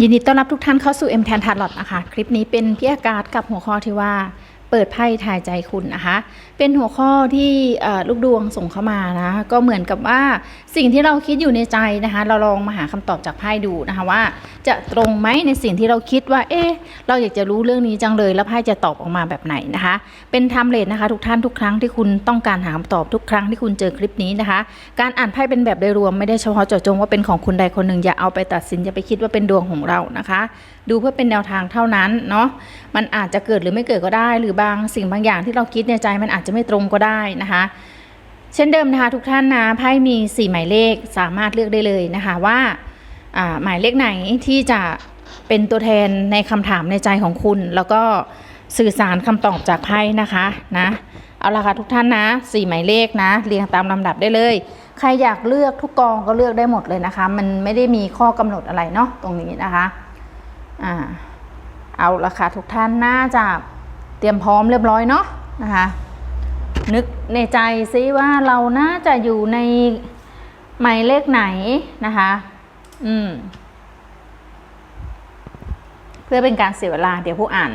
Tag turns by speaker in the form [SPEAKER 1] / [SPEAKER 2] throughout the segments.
[SPEAKER 1] ยินดีต้อนรับทุกท่านเข้าสู่ M แทนทาร์ลอตนะคะ คลิปนี้เป็นพี่อากาศกับหัวข้อที่ว่า เปิดไพ่ทายใจคุณนะคะ เป็นหัวข้อที่ลูกดวงส่งเข้ามานะ ก็เหมือนกับว่าสิ่งที่เราคิดอยู่ในใจนะคะ เราลองมาหาคำตอบจากไพ่ดูนะคะว่า จะตรงไหมในสิ่งที่เราคิดว่า เอ๊ะ เราอยากจะรู้เรื่องนี้จังเลย แล้วไพ่จะตอบออกมาแบบไหนนะคะ เป็นทม์เลทนะคะ ทุกท่านทุกครั้งที่คุณต้องการหาคำตอบทุกครั้งที่คุณเจอคลิปนี้นะคะ การอ่านไพ่เป็นแบบโดยรวมไม่ได้เฉพาะเจาะจงว่าเป็นของคุณใดคนหนึ่งอย่าเอาไปตัดสินอย่าไปคิดว่าเป็นดวงของเรานะคะ ดูเพื่อเป็นแนวทางเท่านั้นเนาะมันอาจจะเกิดหรือไม่เกิดก็ได้ หรือบางสิ่งบางอย่างที่เราคิดในใจมันอาจจะไม่ตรงก็ได้นะคะ เช่นเดิมนะคะทุกท่านนะไพ่มี 4 หมายเลขสามารถเลือกได้เลยนะคะว่าอ่าหมายเลขไหนที่จะเป็นตัวแทนในคำถามในใจของคุณ แล้วก็สื่อสารคำตอบจากไพ่นะคะนะเอาละค่ะทุกท่านนะสี่หมายเลขนะ เรียงตามลำดับได้เลย ใครอยากเลือกทุกกองก็เลือกได้หมดเลยนะคะ มันไม่ได้มีข้อกำหนดอะไรเนาะตรงนี้นะคะ อ่าเอาละค่ะทุกท่านน่าจะเตรียมพร้อมเรียบร้อยเนาะนะคะ นึกในใจซิว่าเราน่าจะอยู่ในหมายเลขไหนนะคะ อืม เพื่อเป็นการเสียเวลาเดี๋ยวผู้อ่าน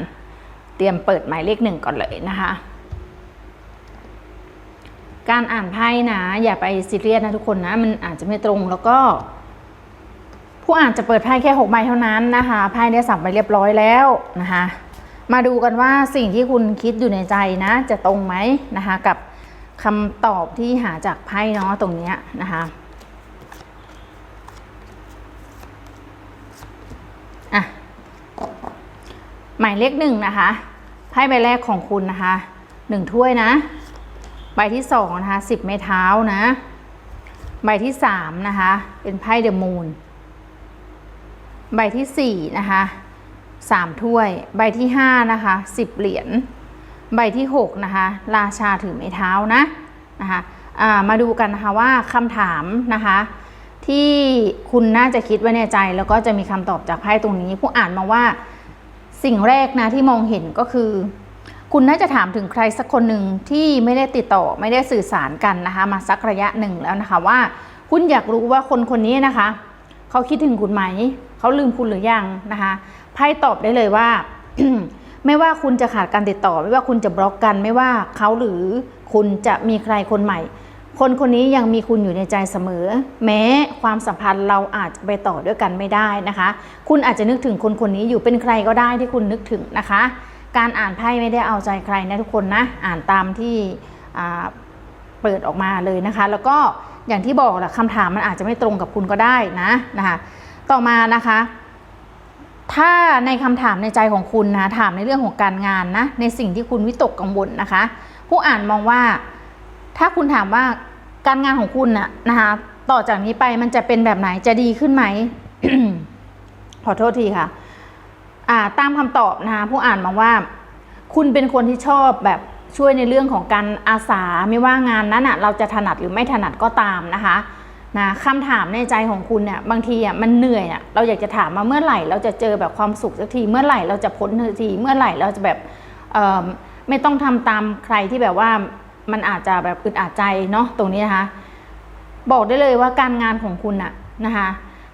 [SPEAKER 1] เตรียมเปิดหมายเลขหนึ่งก่อนเลยนะคะ การอ่านไพ่นะอย่าไปซีเรียสนะทุกคนนะ มันอาจจะไม่ตรงแล้วก็ ผู้อ่านจะเปิดไพ่แค่หกใบเท่านั้นนะคะไพ่เนี่ยสับไปเรียบร้อยแล้วนะคะมาดูกันว่าสิ่งที่คุณคิดอยู่ในใจนะจะตรงไหมนะคะกับคำตอบที่หาจากไพ่เนาะตรงเนี้ยนะคะอะหมายเลขหนึ่งนะคะไพ่ใบแรกของคุณนะคะหนึ่งถ้วยนะ ใบที่สองนะคะสิบไม้เท้านะ ใบที่สามนะคะ เป็นไพ่เดอะมูน ใบที่สี่นะคะสามถ้วย ใบที่ห้านะคะสิบเหรียญ ใบที่หกนะคะ ราชาถือไม้เท้านะ นะคะามาดูกันนะคะว่าคำถามนะคะ ที่คุณน่าจะคิดไว้ในใจ แล้วก็จะมีคำตอบจากไพ่ตรงนี้ผู้อ่านมาว่าสิ่งแรกนะที่มองเห็นก็คือ คุณน่าจะถามถึงใครสักคนหนึ่งที่ไม่ได้ติดต่อไม่ได้สื่อสารกันนะคะ มาสักระยะหนึ่งแล้วนะคะว่า คุณอยากรู้ว่าคนคนนี้นะคะ เขาคิดถึงคุณไหม เขาลืมคุณหรือยังนะคะไพ่ตอบได้เลยว่า ไม่ว่าคุณจะขาดการติดต่อ ไม่ว่าคุณจะบล็อกกัน ไม่ว่าเขาหรือคุณจะมีใครคนใหม่ คนคนนี้ยังมีคุณอยู่ในใจเสมอ แม้ความสัมพันธ์เราอาจจะไปต่อด้วยกันไม่ได้นะคะ คุณอาจจะนึกถึงคนคนนี้อยู่เป็นใครก็ได้ที่คุณนึกถึงนะคะ การอ่านไพ่ไม่ได้เอาใจใครนะทุกคนนะอ่านตามที่เปิดออกมาเลยนะคะ แล้วก็อย่างที่บอกแหละคำถามมันอาจจะไม่ตรงกับคุณก็ได้นะนะคะ ต่อมานะคะ ถ้าในคำถามในใจของคุณนะถามในเรื่องของการงานนะในสิ่งที่คุณวิตกกังวลนะคะ ผู้อ่านมองว่า ถ้าคุณถามว่าการงานของคุณน่ะนะคะต่อจากนี้ไปมันจะเป็นแบบไหนจะดีขึ้นไหมขอโทษทีค่ะ่าตามคำตอบนะคะผู้อ่านมองว่า คุณเป็นคนที่ชอบแบบช่วยในเรื่องของการอาสาไม่ว่างานนั้นอะเราจะถนัดหรือไม่ถนัดก็ตามนะคะ นะคำถามในใจของคุณเนี่ยบางทีอะมันเหนื่อยอะเราอยากจะถามมาเมื่อไหร่ เราจะเจอแบบความสุขสักทีเมื่อไหร่เราจะพ้นสักทีเมื่อไหร่เราจะแบบเอ่อไม่ต้องทำตามใครที่แบบว่ามันอาจจะแบบอึดอัดใจเนาะตรงนี้นะคะบอกได้เลยว่าการงานของคุณอะนะคะ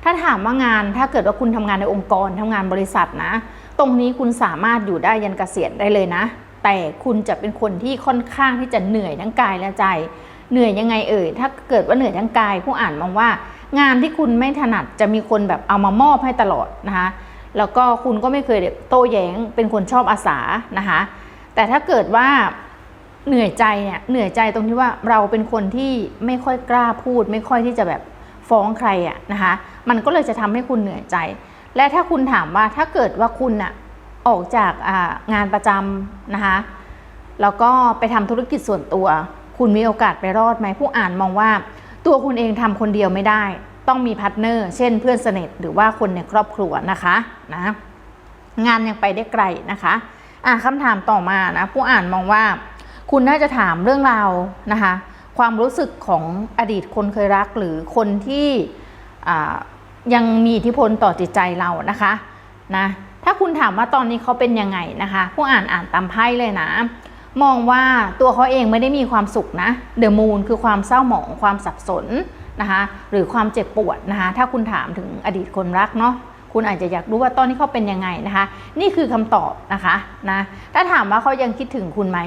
[SPEAKER 1] ถ้าถามว่างานถ้าเกิดว่าคุณทำงานในองค์กรทำงานบริษัทนะ ตรงนี้คุณสามารถอยู่ได้ยันเกษียณได้เลยนะ แต่คุณจะเป็นคนที่ค่อนข้างที่จะเหนื่อยทั้งกายและใจ เหนื่อยยังไงเอ่ยถ้าเกิดว่าเหนื่อยทั้งกาย ผู้อ่านมองว่า งานที่คุณไม่ถนัดจะมีคนแบบเอามามอบให้ตลอดนะคะแล้วก็คุณก็ไม่เคยโต้แย้งเป็นคนชอบอาสานะคะแต่ถ้าเกิดว่าเหนื่อยใจเนี่ยเหนื่อยใจตรงที่ว่าเราเป็นคนที่ไม่ค่อยกล้าพูด ไม่ค่อยที่จะแบบฟ้องใครอะนะคะมันก็เลยจะทำให้คุณเหนื่อยใจ และถ้าคุณถามว่าถ้าเกิดว่าคุณอะออกจากงานประจำนะคะแล้วก็ไปทำธุรกิจส่วนตัว คุณมีโอกาสไปรอดไหมผู้อ่านมองว่า ตัวคุณเองทำคนเดียวไม่ได้ ต้องมีพาร์ทเนอร์ เช่นเพื่อนสนิทหรือว่าคนในครอบครัวนะคะนะงานยังไปได้ไกลนะคะอะคำถามต่อมานะผู้อ่านมองว่า คุณน่าจะถามเรื่องราวนะคะ ความรู้สึกของอดีตคนเคยรักหรือคนที่ยังมีอิทธิพลต่อจิตใจเรานะคะนะถ้าคุณถามว่าตอนนี้เขาเป็นยังไงนะคะ ผู้อ่านอ่านตามไพ่เลยนะ มองว่าตัวเขาเองไม่ได้มีความสุขนะเดอะมูนคือความเศร้าหมองความสับสนนะคะหรือความเจ็บปวดนะคะถ้าคุณถามถึงอดีตคนรักเนาะคุณอาจจะอยากรู้ว่าตอนนี้เขาเป็นยังไงนะคะ นี่คือคำตอบนะคะนะถ้าถามว่าเขายังคิดถึงคุณไหม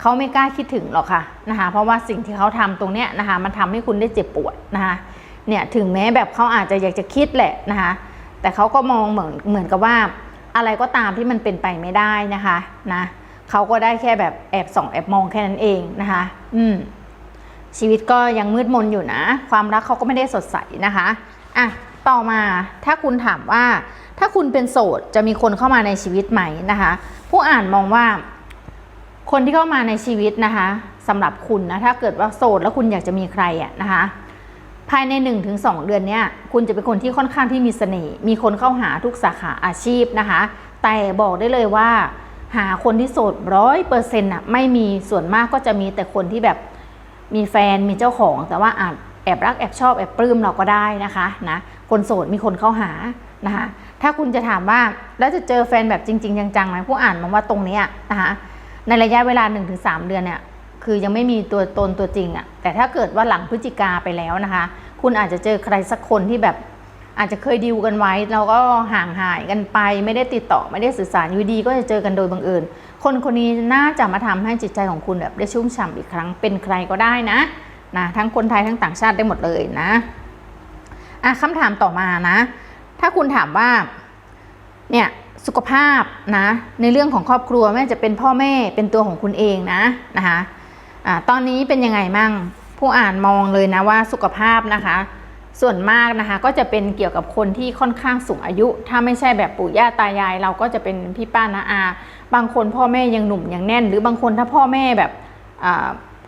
[SPEAKER 1] เขาไม่กล้าคิดถึงหรอกค่ะนะคะเพราะว่าสิ่งที่เขาทำตรงเนี้ยนะคะมันทำให้คุณได้เจ็บปวดนะคะเนี่ยถึงแม้แบบเขาอาจจะอยากจะคิดแหละนะคะแต่เขาก็มองเหมือนเหมือนกับว่าอะไรก็ตามที่มันเป็นไปไม่ได้นะคะนะ เขาก็ได้แค่แบบแอบส่องแอบมองแค่นั้นเองนะคะ อืม ชีวิตก็ยังมืดมนอยู่นะ ความรักเขาก็ไม่ได้สดใสนะคะ อะ ต่อมาถ้าคุณถามว่า ถ้าคุณเป็นโสดจะมีคนเข้ามาในชีวิตไหมนะคะ ผู้อ่านมองว่า คนที่เข้ามาในชีวิตนะคะสำหรับคุณนะ ถ้าเกิดว่าโสดแล้วคุณอยากจะมีใครอะนะคะภายใน 1-2 เดือนเนี้ยคุณจะเป็นคนที่ค่อนข้างที่มีเสน่ห์มีคนเข้าหาทุกสาขาอาชีพนะคะ แต่บอกได้เลยว่า หาคนที่โสดร้อยเปอร์เซ็นต์อะไม่มีส่วนมากก็จะมีแต่คนที่แบบมีแฟนมีเจ้าของ แต่ว่าอาจแอบรักแอบชอบแอบปลื้มเราก็ได้นะคะนะคนโสดมีคนเข้าหานะคะถ้าคุณจะถามว่าแล้วจะเจอแฟนแบบจริง ๆ จังๆไหมผู้อ่านมองว่าตรงนี้นะคะในระยะเวลา 1-3 เดือนเนี่ยคือยังไม่มีตัวตนตัวจริงอะแต่ถ้าเกิดว่าหลังพฤศจิกาไปแล้วนะคะ คุณอาจจะเจอใครสักคนที่แบบ อาจจะเคยดีลกันไว้แล้วก็ห่างหายกันไป ไม่ได้ติดต่อไม่ได้สื่อสารอยู่ดีก็จะเจอกันโดยบังเอิญคนคนนี้น่าจะมาทำให้จิตใจของคุณแบบได้ชุ่มฉ่ำอีกครั้งเป็นใครก็ได้นะนะทั้งคนไทยทั้งต่างชาติได้หมดเลยนะอะคำถามต่อมานะ ถ้าคุณถามว่าเนี่ยสุขภาพนะในเรื่องของครอบครัวไม่ว่าจะเป็นพ่อแม่เป็นตัวของคุณเองนะนะคะอ่าตอนนี้เป็นยังไงมั่งผู้อ่านมองเลยนะว่าสุขภาพนะคะ ส่วนมากนะคะก็จะเป็นเกี่ยวกับคนที่ค่อนข้างสูงอายุ ถ้าไม่ใช่แบบปู่ย่าตายาย เราก็จะเป็นพี่ป้านาอา บางคนพ่อแม่ยังหนุ่มยังแน่น หรือบางคนถ้าพ่อแม่แบบ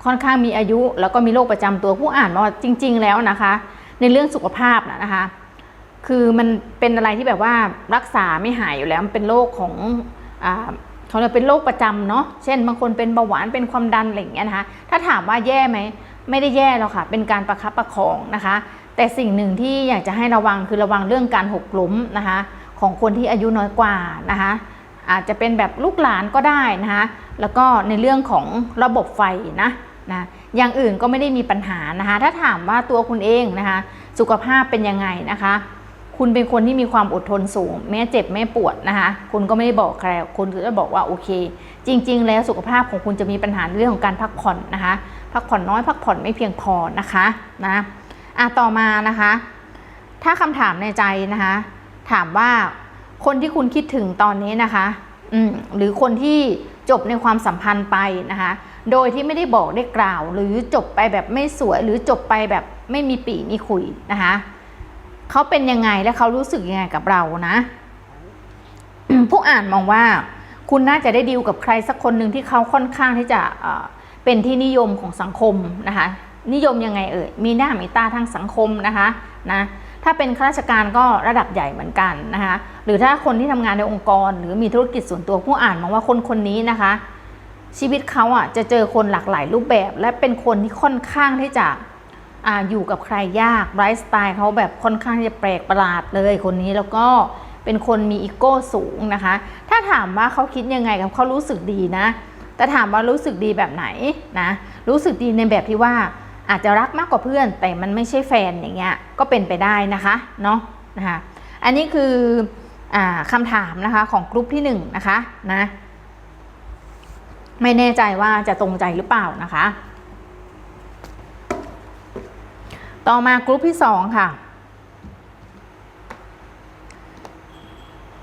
[SPEAKER 1] ค่อนข้างมีอายุ แล้วก็มีโรคประจำตัวผู้อ่านมาว่าจริง ๆ แล้วนะคะ ในเรื่องสุขภาพนะนะคะ คือมันเป็นอะไรที่แบบว่ารักษาไม่หายอยู่แล้วมันเป็นโรคของเขาเรียกเป็นโรคประจำเนาะเช่น บางคนเป็นเบาหวานเป็นความดันอะไรอย่างเงี้ยนะคะ ถ้าถามว่าแย่ไหมไม่ได้แย่หรอกค่ะ เป็นการประคับประคองนะคะ แต่สิ่งหนึ่งที่อยากจะให้ระวังคือระวังเรื่องการหกล้มนะคะของคนที่อายุน้อยกว่านะคะอาจจะเป็นแบบลูกหลานก็ได้นะคะแล้วก็ในเรื่องของระบบไฟนะนะอย่างอื่นก็ไม่ได้มีปัญหานะคะถ้าถามว่าตัวคุณเองนะคะสุขภาพเป็นยังไงนะคะ คุณเป็นคนที่มีความอดทนสูง แม้เจ็บแม้ปวดนะคะคุณก็ไม่ได้บอกใครคุณก็จะบอกว่าโอเค จริง ๆ แล้วสุขภาพของคุณจะมีปัญหาเรื่องของการพักผ่อนนะคะพักผ่อนน้อยพักผ่อนไม่เพียงพอนะคะนะ อะต่อมานะคะ ถ้าคำถามในใจนะคะ ถามว่าคนที่คุณคิดถึงตอนนี้นะคะอืมหรือคนที่จบในความสัมพันธ์ไปนะคะ โดยที่ไม่ได้บอกได้กล่าว หรือจบไปแบบไม่สวย หรือจบไปแบบไม่มีปีมีคุยนะคะเขาเป็นยังไงและเขารู้สึกยังไงกับเรานะ ผู้อ่านมองว่า คุณน่าจะได้ดีลกับใครสักคนหนึ่งที่เขาค่อนข้างที่จะเป็นที่นิยมของสังคมนะคะ นิยมยังไงเอ่ย มีหน้ามีตาทางสังคมนะคะนะถ้าเป็นข้าราชการก็ระดับใหญ่เหมือนกันนะคะหรือถ้าคนที่ทำงานในองค์กร หรือมีธุรกิจส่วนตัวผู้อ่านมองว่าคนคนนี้นะคะ ชีวิตเขาอะจะเจอคนหลากหลายรูปแบบ และเป็นคนที่ค่อนข้างที่จะออยู่กับใครยากไลฟ์สไตล์เขาแบบค่อนข้างที่จะแปลกประหลาดเลยคนนี้แล้วก็เป็นคนมีอีโก้สูงนะคะ ถ้าถามว่าเขาคิดยังไงกับเขารู้สึกดีนะ แต่ถามว่ารู้สึกดีแบบไหนนะ รู้สึกดีในแบบที่ว่า อาจจะรักมากกว่าเพื่อน แต่มันไม่ใช่แฟนอย่างเงี้ยก็เป็นไปได้นะคะเนาะนะคะอันนี้คืออคำถามนะคะของกลุ่มที่หนึ่งนะคะนะไม่แน่ใจว่าจะตรงใจหรือเปล่านะคะ ต่อมากลุ่มที่สองค่ะ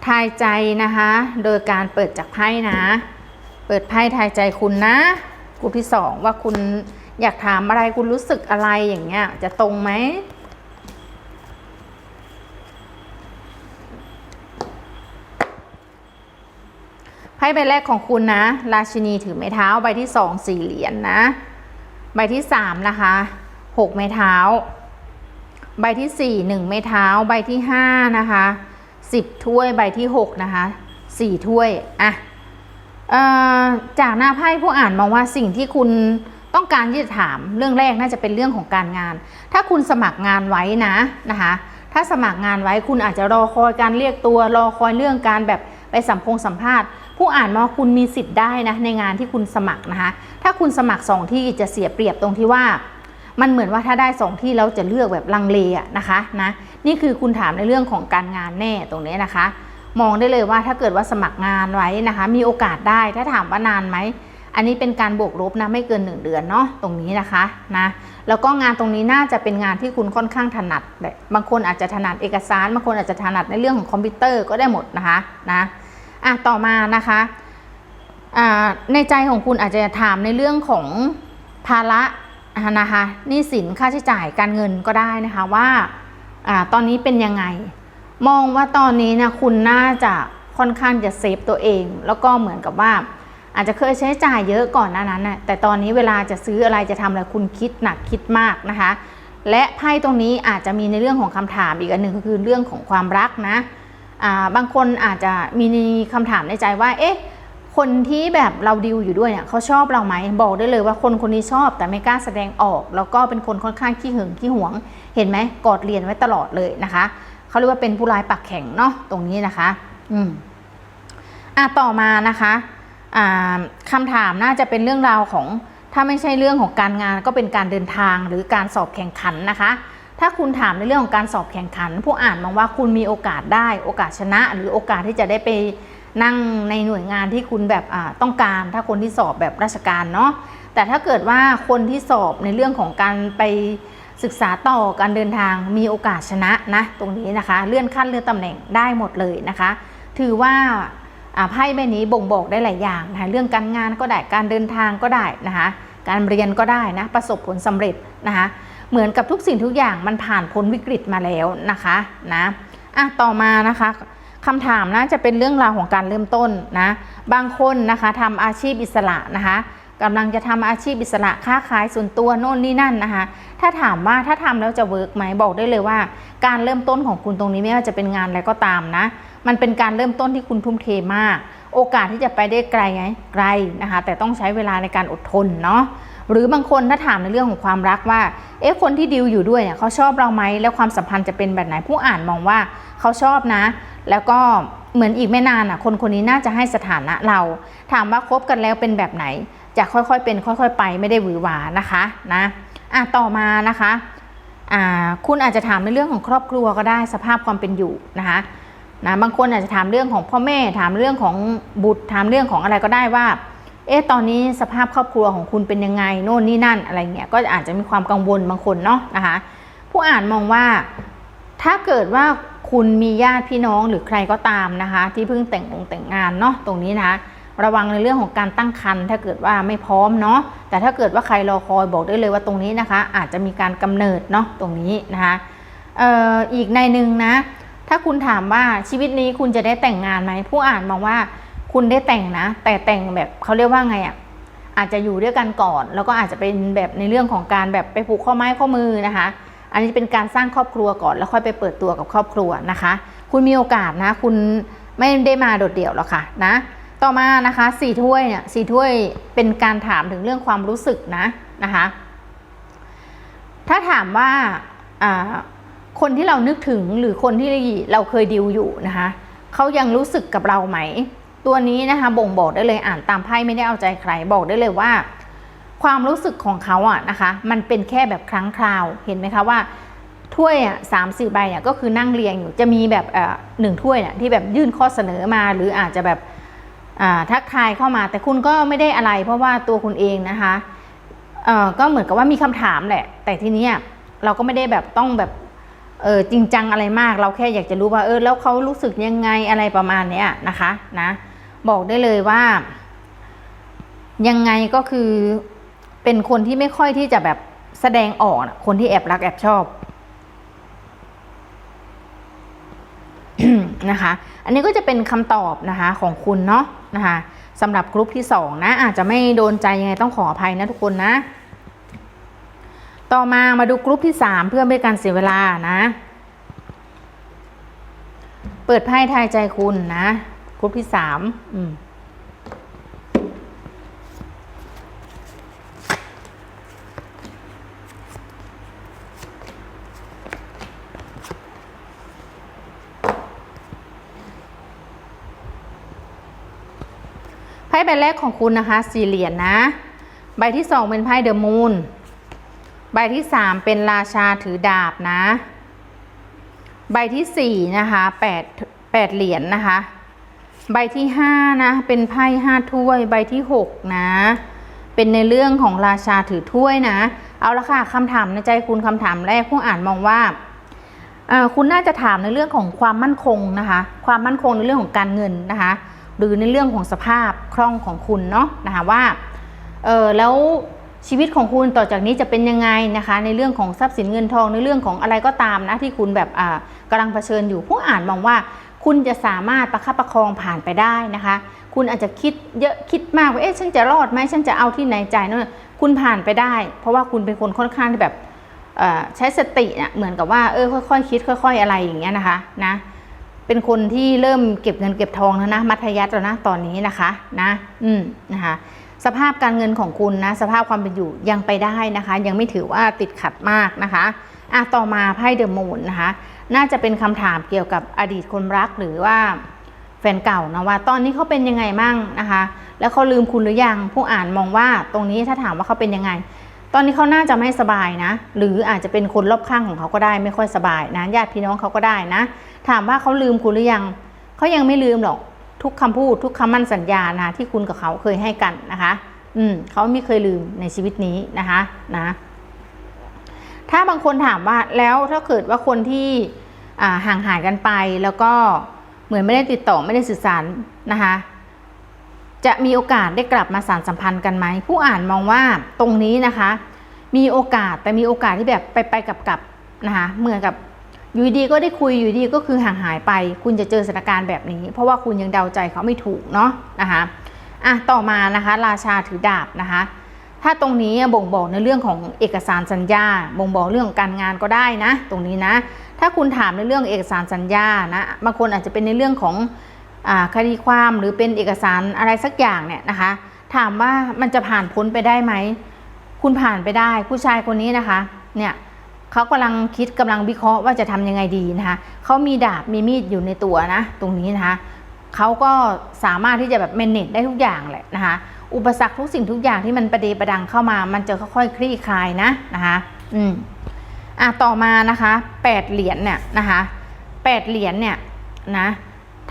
[SPEAKER 1] ทายใจนะคะ โดยการเปิดจากไพ่นะ เปิดไพ่ทายใจคุณนะกลุ่มที่สองว่าคุณ อยากถามอะไรคุณรู้สึกอะไรอย่างเงี้ย จะตรงไหมไพ่ใบแรกของคุณนะ ราชินีถือไม้เท้า ใบที่สองสี่เหรียญนนะ ใบที่สามนะคะหกไม้เท้า ใบที่สี่หนึ่งไม้เท้า ใบที่ห้านะคะสิบถ้วยใบที่หกนะคะสี่ถ้วยอะออจากหน้าไพ่ผู้อ่านมองว่าสิ่งที่คุณ ต้องการที่จะถามเรื่องแรกน่าจะเป็นเรื่องของการงาน ถ้าคุณสมัครงานไว้นะนะคะ ถ้าสมัครงานไว้คุณอาจจะรอคอยการเรียกตัว รอคอยเรื่องการแบบไปสัมพงสัมภาษณ์ ผู้อ่านมาคุณมีสิทธิ์ได้นะในงานที่คุณสมัครนะคะ ถ้าคุณสมัครสองที่จะเสียเปรียบตรงที่ว่า มันเหมือนว่าถ้าได้สองที่แล้วจะเลือกแบบลังเลอะนะคะนะนี่คือคุณถามในเรื่องของการงานแน่ตรงนี้นะคะ มองได้เลยว่าถ้าเกิดว่าสมัครงานไว้นะคะ มีโอกาสได้ถ้าถามว่านานไหม อันนี้เป็นการบวกลบนะไม่เกิน 1 เดือนเนาะตรงนี้นะคะนะแล้วก็งานตรงนี้น่าจะเป็นงานที่คุณค่อนข้างถนัดแบบบางคนอาจจะถนัดเอกสารบางคนอาจจะถนัดในเรื่องของคอมพิวเตอร์ก็ได้หมดนะคะนะอะต่อมานะคะอ่าในใจของคุณอาจจะถามในเรื่องของภาระนะคะหนี้สินค่าใช้จ่ายการเงินก็ได้นะคะว่าอ่าตอนนี้เป็นยังไง มองว่าตอนนี้นะคุณน่าจะค่อนข้างจะเซฟตัวเอง แล้วก็เหมือนกับว่า อาจจะเคยใช้จ่ายเยอะก่อนหน้านั้นนะแต่ตอนนี้เวลาจะซื้ออะไรจะทำอะไรคุณคิดหนักคิดมากนะคะ และไพ่ตรงนี้อาจจะมีในเรื่องของคำถามอีกอันหนึ่งก็คือเรื่องของความรักนะาบางคนอาจจะมีคำถามในใจว่า เอ๊ะ คนที่แบบเราดิวอยู่ด้วยเนี่ยเขาชอบเราไหมบอกได้เลยว่าคนคนนี้ชอบแต่ไม่กล้าแสดงออก แล้วก็เป็นคนค่อนข้างขี้หึงขี้หวง เห็นไหมกอดเรียนไว้ตลอดเลยนะคะเขาเรียกว่าเป็นผู้ร้ายปากแข็งเนาะตรงนี้นะคะ อืมอะต่อมานะคะ คำถามน่าจะเป็นเรื่องราวของถ้าไม่ใช่เรื่องของการงานก็เป็นการเดินทางหรือการสอบแข่งขันนะคะ ถ้าคุณถามในเรื่องของการสอบแข่งขัน ผู้อ่านมองว่าคุณมีโอกาสได้โอกาสชนะ หรือโอกาสที่จะได้ไปนั่งในหน่วยงานที่คุณแบบต้องการ ถ้าคนที่สอบแบบราชการเนาะแต่ถ้าเกิดว่าคนที่สอบในเรื่องของการไปศึกษาต่อการเดินทางมีโอกาสชนะนะตรงนี้นะคะ เลื่อนขั้นเลื่อนตำแหน่งได้หมดเลยนะคะ ถือว่า ไพ่ใบนี้บ่งบอกได้หลายอย่างนะคะเรื่องการงานก็ได้การเดินทางก็ได้นะคะการเรียนก็ได้นะประสบผลสำเร็จนะคะเหมือนกับทุกสิ่งทุกอย่างมันผ่านพ้นวิกฤตมาแล้วนะคะนะอะต่อมานะคะคำถามนะจะเป็นเรื่องราวของการเริ่มต้นนะบางคนนะคะทำอาชีพอิสระนะคะกำลังจะทำอาชีพอิสระค้าขายส่วนตัวโน่นนี่นั่นนะคะ ถ้าถามว่าถ้าทำแล้วจะเวิร์กไหมบอกได้เลยว่า การเริ่มต้นของคุณตรงนี้ไม่ว่าจะเป็นงานอะไรก็ตามนะ มันเป็นการเริ่มต้นที่คุณทุ่มเทมาก โอกาสที่จะไปได้ไกลไงไกลนะคะ แต่ต้องใช้เวลาในการอดทนเนาะหรือบางคนถ้าถามในเรื่องของความรักว่า เอ๊ะ คนที่ดิวอยู่ด้วยเนี่ยเขาชอบเราไหม แล้วความสัมพันธ์จะเป็นแบบไหน ผู้อ่านมองว่าเขาชอบนะ แล้วก็เหมือนอีกไม่นานอะ คนคนนี้น่าจะให้สถานะเรา ถามว่าคบกันแล้วเป็นแบบไหน จะค่อยๆเป็น ค่อยๆ ไปไม่ได้หวือหวานะคะ นะอะต่อมานะคะ อ่า คุณอาจจะถามในเรื่องของครอบครัวก็ได้สภาพความเป็นอยู่นะคะ นะบางคนอาจจะถามเรื่องของพ่อแม่ถามเรื่องของบุตรถามเรื่องของอะไรก็ได้ว่า เอ๊ะตอนนี้สภาพครอบครัวของคุณเป็นยังไงโน่นนี่นั่นอะไรเงี้ยก็อาจจะมีความกังวลบางคนเนาะนะคะ ผู้อ่านมองว่าถ้าเกิดว่าคุณมีญาติพี่น้องหรือใครก็ตามนะคะ ที่เพิ่งแต่งงแต่งงานเนาะตรงนี้นะระวังในเรื่องของการตั้งครรภ์ถ้าเกิดว่าไม่พร้อมเนาะแต่ถ้าเกิดว่าใครรอคอยบอกได้เลยว่าตรงนี้นะคะ อาจจะมีการกำเนิดเนาะตรงนี้นะคะอออีกในหนึ่งนะ ถ้าคุณถามว่าชีวิตนี้คุณจะได้แต่งงานไหมผู้อ่านมองว่าคุณได้แต่งนะ แต่แต่งแบบเขาเรียกว่าไงอะ่ะอาจจะอยู่ด้วยกันก่อน แล้วก็อาจจะเป็นแบบในเรื่องของการแบบไปผูกข้อไม้ข้อมือนะคะ อันนี้เป็นการสร้างครอบครัวก่อน แล้วค่อยไปเปิดตัวกับครอบครัวนะคะ คุณมีโอกาสนะ คุณไม่ได้มาโดดเดี่ยวหรอกค่ะนะ ต่อมานะคะสี่ถ้วยเนี่ยสี่ถ้วยเป็นการถามถึงเรื่องความรู้สึกนะนะคะ ถ้าถามว่าอ่า คนที่เรานึกถึงหรือคนที่เราเคยดิวอยู่นะคะเขายังรู้สึกกับเราไหม ตัวนี้นะคะบ่งบอกได้เลยอ่านตามไพ่ไม่ได้เอาใจใครบอกได้เลยว่า ความรู้สึกของเขาอะนะคะ มันเป็นแค่แบบครั้งคราวเห็นไหมคะว่าถ้วยอะสามสี่ใบเนี่ยก็คือนั่งเรียงอยู่จะมีแบบเอ่อหนึ่งถ้วยเนี่ยที่แบบยื่นข้อเสนอมาหรืออาจจะแบบอ่าทักทายเข้ามา แต่คุณก็ไม่ได้อะไร เพราะว่าตัวคุณเองนะคะเอ่อก็เหมือนกับว่ามีคำถามแหละ แต่ทีนี้เราก็ไม่ได้แบบต้องแบบ เออจริงจังอะไรมาก เราแค่อยากจะรู้ว่าเออแล้วเขารู้สึกยังไงอะไรประมาณเนี้ยนะคะนะบอกได้เลยว่า ยังไงก็คือเป็นคนที่ไม่ค่อยที่จะแบบแสดงออกนะคนที่แอบรักแอบชอบนะคะ อันนี้ก็จะเป็นคำตอบนะคะของคุณเนาะนะคะสำหรับกลุ่มที่สองนะอาจจะไม่โดนใจยังไงต้องขออภัยนะทุกคนนะ ต่อมามาดูกลุ่มที่สามเพื่อไม่ให้การเสียเวลานะ เปิดไพ่ทายใจคุณนะกลุ่มที่สามอืมไพ่ใบแรกของคุณนะคะ สี่เหรียญนนะ ใบที่สองเป็นไพ่เดอะมูน ใบที่สามเป็นราชาถือดาบนะ ใบที่สี่นะคะแปดแปดเหรียญนะคะ ใบที่ห้านะเป็นไพ่ห้าถ้วย ใบที่หกนะ เป็นในเรื่องของราชาถือถ้วยนะ เอาละค่ะคำถามในใจคุณคำถามแรกผู้อ่านมองว่าคุณน่าจะถามในเรื่องของความมั่นคงนะคะ ความมั่นคงในเรื่องของการเงินนะคะ หรือในเรื่องของสภาพคล่องของคุณเนาะนะคะว่าเออแล้ว ชีวิตของคุณต่อจากนี้จะเป็นยังไงนะคะ ในเรื่องของทรัพย์สินเงินทองในเรื่องของอะไรก็ตามนะที่คุณแบบอ่ากำลังเผชิญอยู่ผู้อ่านมองว่า คุณจะสามารถประคับประคองผ่านไปได้นะคะ คุณอาจจะคิดเยอะคิดมากว่าเอ๊ะฉันจะรอดไหมฉันจะเอาที่ไหนจ่ายนั่นคุณผ่านไปได้ เพราะว่าคุณเป็นคนค่อนข้างที่แบบอ่อใช้สติเนี่ยเหมือนกับว่าเออค่อยๆ คิด ค่อย ๆ อะไรอย่างเงี้ยนะคะนะเป็นคนที่เริ่มเก็บเงินเก็บทองแล้วนะมัธยัสถ์แล้วนะตอนนี้นะคะนะอืมนะคะ สภาพการเงินของคุณนะสภาพความเป็นอยู่ยังไปได้นะคะ ยังไม่ถือว่าติดขัดมากนะคะอะต่อมาไพ่เดอะมูนนะคะ น่าจะเป็นคำถามเกี่ยวกับอดีตคนรักหรือว่าแฟนเก่านะว่า ตอนนี้เขาเป็นยังไงมั่งนะคะ แล้วเขาลืมคุณหรือยังผู้อ่านมองว่าตรงนี้ถ้าถามว่าเขาเป็นยังไง ตอนนี้เขาน่าจะไม่สบายนะ หรืออาจจะเป็นคนรอบข้างของเขาก็ได้ไม่ค่อยสบายนะญาติพี่น้องเขาก็ได้นะ ถามว่าเขาลืมคุณหรือยังเขายังไม่ลืมหรอก ทุกคำพูดทุกคำมั่นสัญญานะที่คุณกับเขาเคยให้กันนะคะ อืมเขาไม่เคยลืมในชีวิตนี้นะคะนะ ถ้าบางคนถามว่าแล้วถ้าเกิดว่าคนที่ห่างหายกันไปแล้วก็เหมือนไม่ได้ติดต่อไม่ได้สื่อสารนะคะ จะมีโอกาสได้กลับมาสานสัมพันธ์กันไหมผู้อ่านมองว่าตรงนี้นะคะ มีโอกาสแต่มีโอกาสที่แบบไปไปกับกับนะคะเหมือนกับ อยู่ดีก็ได้คุยอยู่ดีก็คือห่างหายไป คุณจะเจอสถานการณ์แบบนี้ เพราะว่าคุณยังเดาใจเขาไม่ถูกเนาะนะคะอะต่อมานะคะ ราชาถือดาบนะคะ ถ้าตรงนี้บ่งบอกในเรื่องของเอกสารสัญญา บ่งบอกเรื่องการงานก็ได้นะ ตรงนี้นะ ถ้าคุณถามในเรื่องเอกสารสัญญานะบางคนอาจจะเป็นในเรื่องของคดีความหรือเป็นเอกสารอะไรสักอย่างเนี่ยนะคะ ถามว่ามันจะผ่านพ้นไปได้ไหมคุณผ่านไปได้ผู้ชายคนนี้นะคะ เนี่ย เขากำลังคิดกำลังวิเคราะห์ว่าจะทำยังไงดีนะคะเขามีดาบมีมีดอยู่ในตัวนะ ตรงนี้นะคะเขาก็สามารถที่จะแบบเมนเนจได้ทุกอย่างแหละนะคะ อุปสรรคทุกสิ่งทุกอย่างที่มันประเดประดังเข้ามา มันจะค่อยๆคลี่คลายนะนะคะ อืมอะต่อมานะคะแปดเหรียญเนี่ยนะคะแปดเหรียญเนี่ยนะ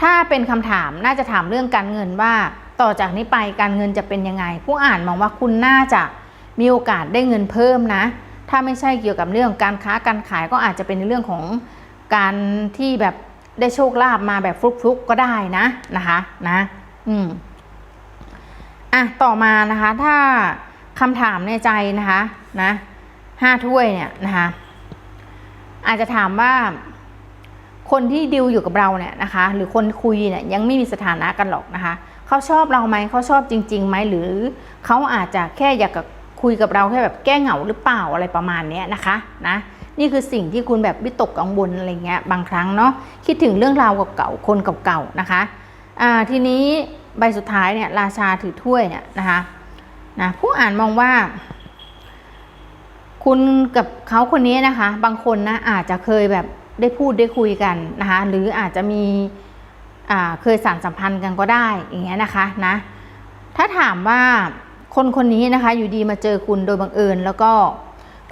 [SPEAKER 1] ถ้าเป็นคำถามน่าจะถามเรื่องการเงินว่าต่อจากนี้ไปการเงินจะเป็นยังไง ผู้อ่านมองว่าคุณน่าจะมีโอกาสได้เงินเพิ่มนะ ถ้าไม่ใช่เกี่ยวกับเรื่องการค้าการขายก็อาจจะเป็นเรื่องของการที่แบบได้โชคลาภมาแบบฟลุกๆก็ได้นะนะคะนะอืมอะต่อมานะคะถ้าคำถามในใจนะคะนะห้าถ้วยเนี่ยนะคะอาจจะถามว่าคนที่ดิวอยู่กับเราเนี่ยนะคะ หรือคนคุยเนี่ยยังไม่มีสถานะกันหรอกนะคะเขาชอบเราไหมเขาชอบจริงๆไหมหรือเขาอาจจะแค่อยากกับ คุยกับเราแค่แบบแก้เหงาหรือเปล่าอะไรประมาณนี้นะคะนะนี่คือสิ่งที่คุณแบบวิตกกังวลอะไรเงี้ยบางครั้งเนาะคิดถึงเรื่องราวเก่าๆคนเก่าๆนะคะอ่าทีนี้ใบสุดท้ายเนี่ยราชาถือถ้วยเนี่ยนะคะนะผู้อ่านมองว่า คุณกับเขาคนนี้นะคะ บางคนนะอาจจะเคยแบบได้พูดได้คุยกันนะคะหรืออาจจะมีอ่าเคยสานสัมพันธ์กันก็ได้อย่างเงี้ยนะคะนะถ้าถามว่า คนคนนี้นะคะ อยู่ดีมาเจอคุณโดยบังเอิญ แล้วก็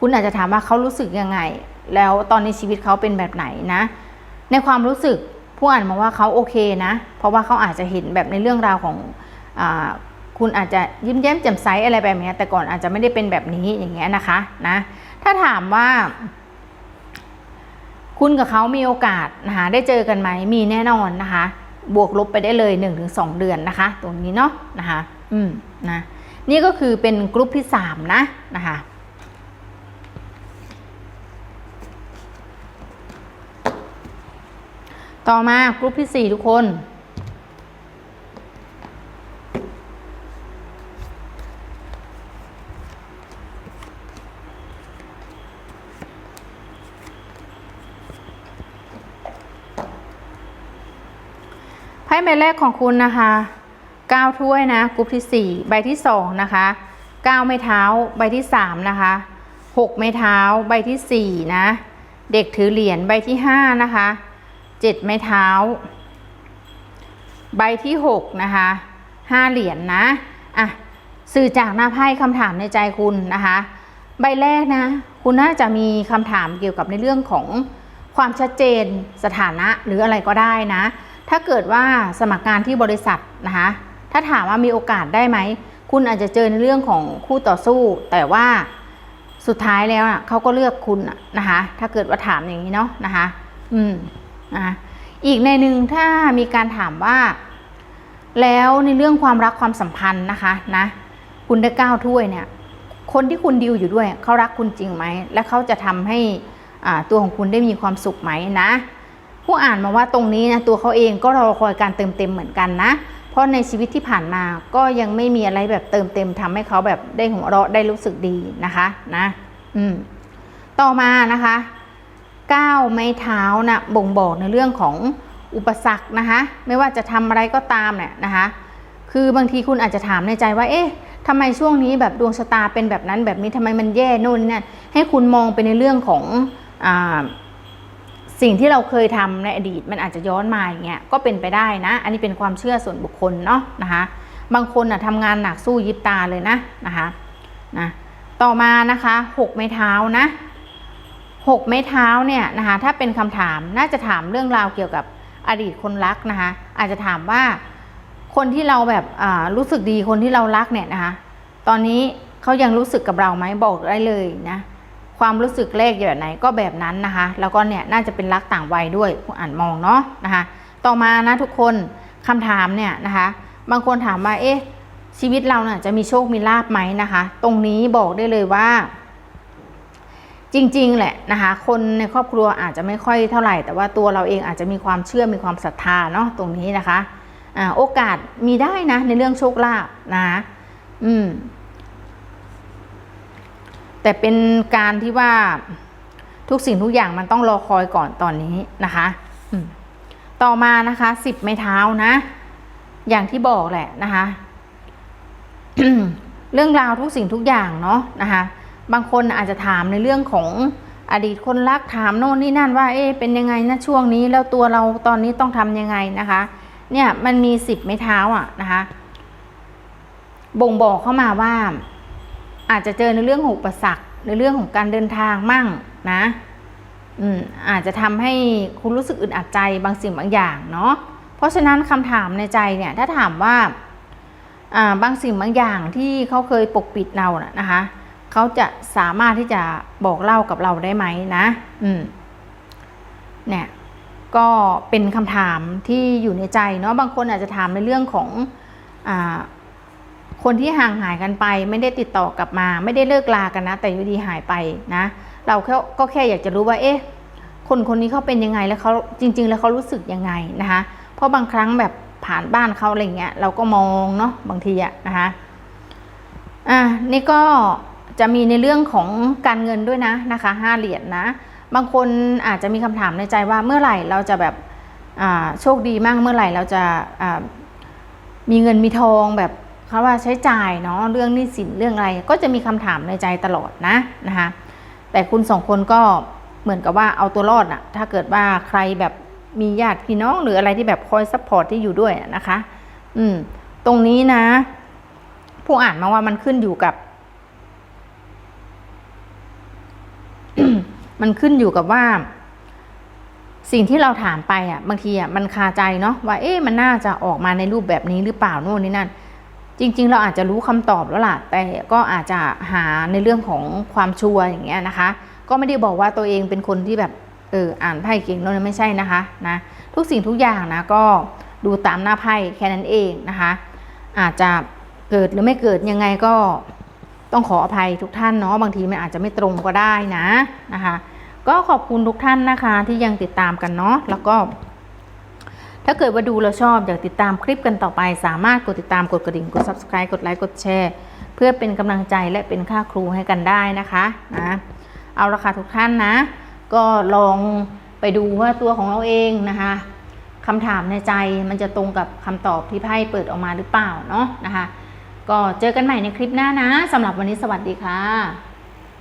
[SPEAKER 1] คุณอาจจะถามว่าเขารู้สึกยังไง แล้วตอนนี้ชีวิตเขาเป็นแบบไหนนะ ในความรู้สึกผู้อ่านมาว่าเขาโอเคนะ เพราะว่าเขาอาจจะเห็นแบบในเรื่องราวของอคุณอาจจะยิ้มแย้มแจ่มใสอะไรแบบนี้แต่ก่อนอาจจะไม่ได้เป็นแบบนี้อย่างเงี้ยนะคะนะถ้าถามว่า คุณกับเขามีโอกาสนะคะได้เจอกันไหมมีแน่นอนนะคะ บวกลบไปได้เลย 1-2 เดือนนะคะ ตรงนี้เนาะนะคะ อืมนะ นี่ก็คือเป็นกลุ่มที่3นะนะคะต่อมากลุ่มที่ 4 ทุกคน ไพ่ใบแรกของคุณนะคะ 9 ถ้วยนะกรุ๊ปที่ 4 ใบที่ 2 นะคะ 9 ไม้เท้า ใบที่ 3 นะคะ 6 ไม้เท้า ใบที่ 4 นะ เด็กถือเหรียญใบที่ 5 นะคะ 7 ไม้เท้า ใบที่ 6 นะคะ 5 เหรียญนะอะสื่อจากหน้าไพ่คำถามในใจคุณนะคะ ใบแรกนะ คุณน่าจะมีคำถามเกี่ยวกับในเรื่องของความชัดเจนสถานะหรืออะไรก็ได้นะ ถ้าเกิดว่าสมัครงานที่บริษัทนะคะ ถ้าถามว่ามีโอกาสได้ไหม คุณอาจจะเจอในเรื่องของคู่ต่อสู้ แต่ว่าสุดท้ายแล้วน่ะเขาก็เลือกคุณน่ะนะคะ ถ้าเกิดว่าถามอย่างนี้เนาะนะคะ อืมนะคะอีกในหนึ่งถ้ามีการถามว่า แล้วในเรื่องความรักความสัมพันธ์นะคะนะ คุณได้ก้าวถ้วยเนี่ย คนที่คุณดิวอยู่ด้วยเขารักคุณจริงไหม และเขาจะทำให้ตัวของคุณได้มีความสุขไหมนะ ผู้อ่านมาว่าตรงนี้นะตัวเขาเองก็รอคอยการเติมเต็มเหมือนกันนะ เพราะในชีวิตที่ผ่านมาก็ยังไม่มีอะไรแบบเติมเต็มทำให้เขาแบบได้หัวเราะได้รู้สึกดีนะคะนะอืมต่อมานะคะก้าวไม้เท้านะบ่งบอกในเรื่องของอุปสรรคนะคะ ไม่ว่าจะทำอะไรก็ตามเนี่ยนะคะ คือบางทีคุณอาจจะถามในใจว่า เอ๊ะทำไมช่วงนี้แบบดวงชะตาเป็นแบบนั้นแบบนี้ทำไมมันแย่โน่นนี่นั่นให้คุณมองไปในเรื่องของอ่า สิ่งที่เราเคยทำในอดีตมันอาจจะย้อนมาอย่างเงี้ยก็เป็นไปได้นะ อันนี้เป็นความเชื่อส่วนบุคคลเนาะนะคะ บางคนอะทำงานหนักสู้ยิบตาเลยนะนะคะนะต่อมานะคะหกไม้เท้านะหกไม้เท้าเนี่ยนะคะถ้าเป็นคำถามน่าจะถามเรื่องราวเกี่ยวกับอดีตคนรักนะคะ อาจจะถามว่าคนที่เราแบบอ่ารู้สึกดีคนที่เรารักเนี่ยนะคะ ตอนนี้เขายังรู้สึกกับเราไหมบอกได้เลยนะ ความรู้สึกแรกแบบไหนก็แบบนั้นนะคะ แล้วก็เนี่ยน่าจะเป็นรักต่างวัยด้วยผู้อ่านมองเนาะนะคะ ต่อมานะทุกคนคำถามเนี่ยนะคะ บางคนถามว่าเอ๊ะชีวิตเราเนี่ยจะมีโชคมีลาบไหมนะคะ ตรงนี้บอกได้เลยว่า จริง ๆ แหละนะคะ คนในครอบครัวอาจจะไม่ค่อยเท่าไหร่ แต่ว่าตัวเราเองอาจจะมีความเชื่อมีความศรัทธาเนาะตรงนี้นะคะอ่าโอกาสมีได้นะในเรื่องโชคลาภนะ อืม แต่เป็นการที่ว่าทุกสิ่งทุกอย่างมันต้องรอคอยก่อนตอนนี้นะคะต่อมานะคะสิบไม้เท้านะ อย่างที่บอกแหละนะคะ เรื่องราวทุกสิ่งทุกอย่างเนาะนะคะ บางคนอาจจะถามในเรื่องของอดีตคนรักถามโน่นนี่นั่นว่า เอ๊ะเป็นยังไงนะช่วงนี้แล้วตัวเราตอนนี้ต้องทำยังไงนะคะ เนี่ยมันมีสิบไม้เท้าอะนะคะ บ่งบอกเข้ามาว่า อาจจะเจอในเรื่องของอุปสรรคในเรื่องของการเดินทางมั่งนะอืมอาจจะทำให้คุณรู้สึกอึดอัดใจบางสิ่งบางอย่างเนาะเพราะฉะนั้นคำถามในใจเนี่ยถ้าถามว่าอ่าบางสิ่งบางอย่างที่เขาเคยปกปิดเราน่ะนะคะเขาจะสามารถที่จะบอกเล่ากับเราได้ไหมนะอืมเนี่ยก็เป็นคำถามที่อยู่ในใจเนาะบางคนอาจจะถามในเรื่องของอ่า คนที่ห่างหายกันไปไม่ได้ติดต่อกลับมา ไม่ได้เลิกลากันนะ แต่อยู่ดีหายไปนะ เราแค่ก็แค่อยากจะรู้ว่าเอ๊ะคนคนนี้เขาเป็นยังไงแล้วเขาจริง ๆ แล้วเขารู้สึกยังไงนะคะเพราะบางครั้งแบบผ่านบ้านเขาอะไรเงี้ยเราก็มองเนาะบางทีอะนะคะอะนี่ก็จะมีในเรื่องของการเงินด้วยนะนะคะห้าเหรียญนะบางคนอาจจะมีคำถามในใจว่าเมื่อไหร่เราจะแบบอ่าโชคดีมากเมื่อไหร่เราจะอ่ามีเงินมีทองแบบ เขาว่าใช้จ่ายเนาะเรื่องหนี้สินเรื่องอะไร ก็จะมีคำถามในใจตลอดนะนะคะแต่คุณสองคนก็เหมือนกับว่าเอาตัวรอดอะถ้าเกิดว่าใครแบบมีญาติพี่น้องหรืออะไรที่แบบคอยซัพพอร์ตที่อยู่ด้วยนะคะ อืม ตรงนี้นะ ผู้อ่านมาว่ามันขึ้นอยู่กับ มันขึ้นอยู่กับว่า สิ่งที่เราถามไปอะ บางทีอะมันคาใจเนาะว่า เอ๊ะมันน่าจะออกมาในรูปแบบนี้หรือเปล่าโน่นนี่นั่น จริงๆ เราอาจจะรู้คำตอบแล้วล่ะ แต่ก็อาจจะหาในเรื่องของความชัวร์อย่างเงี้ยนะคะ ก็ไม่ได้บอกว่าตัวเองเป็นคนที่แบบเอออ่านไพ่เก่งโน่นไม่ใช่นะคะนะทุกสิ่งทุกอย่างนะก็ดูตามหน้าไพ่แค่นั้นเองนะคะ อาจจะเกิดหรือไม่เกิดยังไงก็ต้องขออภัยทุกท่านเนาะบางทีมันอาจจะไม่ตรงก็ได้นะนะคะ ก็ขอบคุณทุกท่านนะคะที่ยังติดตามกันเนาะแล้วก็ ถ้าเกิดว่าดูแล้วชอบอยากติดตามคลิปกันต่อไป สามารถกดติดตามกดกระดิ่งกด subscribe กดไลค์กดแชร์ เพื่อเป็นกำลังใจและเป็นค่าครูให้กันได้นะคะนะเอาละค่ะทุกท่านนะ ก็ลองไปดูว่าตัวของเราเองนะคะคำถามในใจมันจะตรงกับคำตอบที่ไพ่เปิดออกมาหรือเปล่าเนาะนะคะ ก็เจอกันใหม่ในคลิปหน้านะสำหรับวันนี้สวัสดีค่ะ